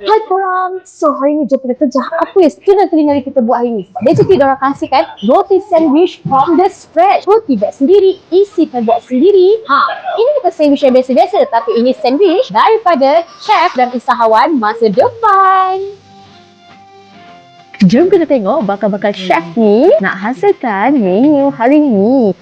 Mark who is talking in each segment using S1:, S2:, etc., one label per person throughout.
S1: Hai korang. So hari ni jom kita kerja apa yang student culinary kita buat hari ni. Basically diorang kasih kan roti sandwich from the scratch. Roti buat sendiri, isi pun buat sendiri. Ha, ini bukan sandwich yang biasa-biasa tapi ini sandwich daripada chef dan usahawan masa depan. Jom kita tengok bakal-bakal chef ni nak hasilkan menu hari ni.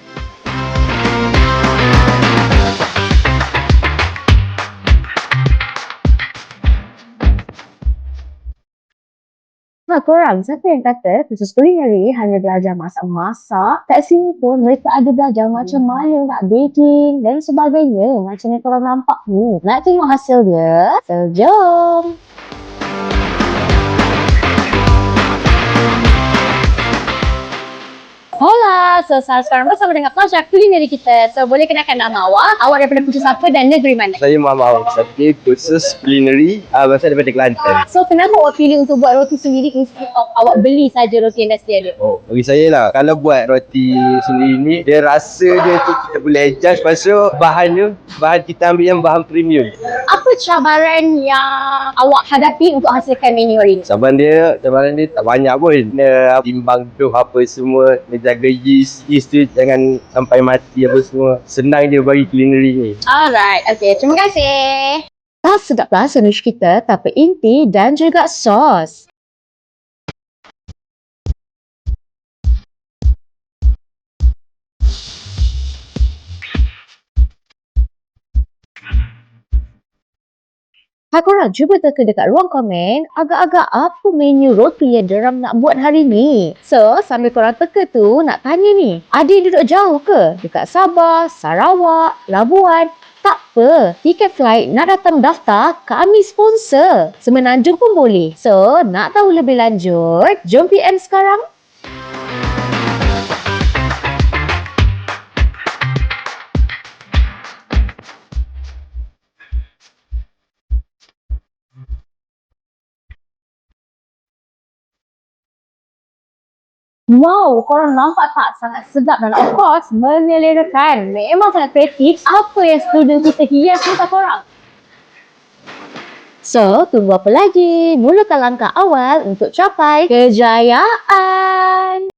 S1: Nah, korang, siapa yang kata khusus kulineri hanya belajar masak-masak? Kat sini pun mereka ada belajar macam mana nak baking dan sebagainya. Macam yang korang nampak ni. Nak tengok hasil dia? So, jom! Hola! So, sekarang bersama dengan pelajar kulineri kita. So, boleh kenalkan nama awak? Awak daripada kursus apa dan negeri mana?
S2: Saya Muhammad Awang Sakti, khusus culinary uh, berasal daripada Kelantan.
S1: So, kenapa awak pilih untuk buat roti sendiri instead of awak beli saja roti yang dah sedia ada?
S2: Oh, bagi saya lah, kalau buat roti sendiri ni, dia rasa dia tu kita boleh adjust. Lepas tu bahannya, bahan kita ambil yang bahan premium.
S1: Apa cabaran yang awak hadapi untuk hasilkan menu hari ini?
S2: Saban dia, cabaran dia tak banyak pun. Dia timbang tu apa semua, dia jaga yeast. Tu jangan sampai mati apa semua. Senang je bagi culinary ni.
S1: Alright, okay. Terima kasih. Ah, sedaplah sandwich kita tanpa inti dan juga sos. Hai korang, cuba teka dekat ruang komen agak-agak apa menu roti yang diorang nak buat hari ni. So, sambil korang teka tu, nak tanya ni. Ada yang duduk jauh ke? Dekat Sabah, Sarawak, Labuan? Tak apa, tiket flight nak datang daftar, kami sponsor. Semenanjung pun boleh. So, nak tahu lebih lanjut, jom PM sekarang. Wow, korang nampak tak sangat sedap dan of course menyelerakan. Memang sangat kreatif. Apa yang student kita hias ni korang? So, tunggu apa lagi? Mulakan langkah awal untuk capai kejayaan.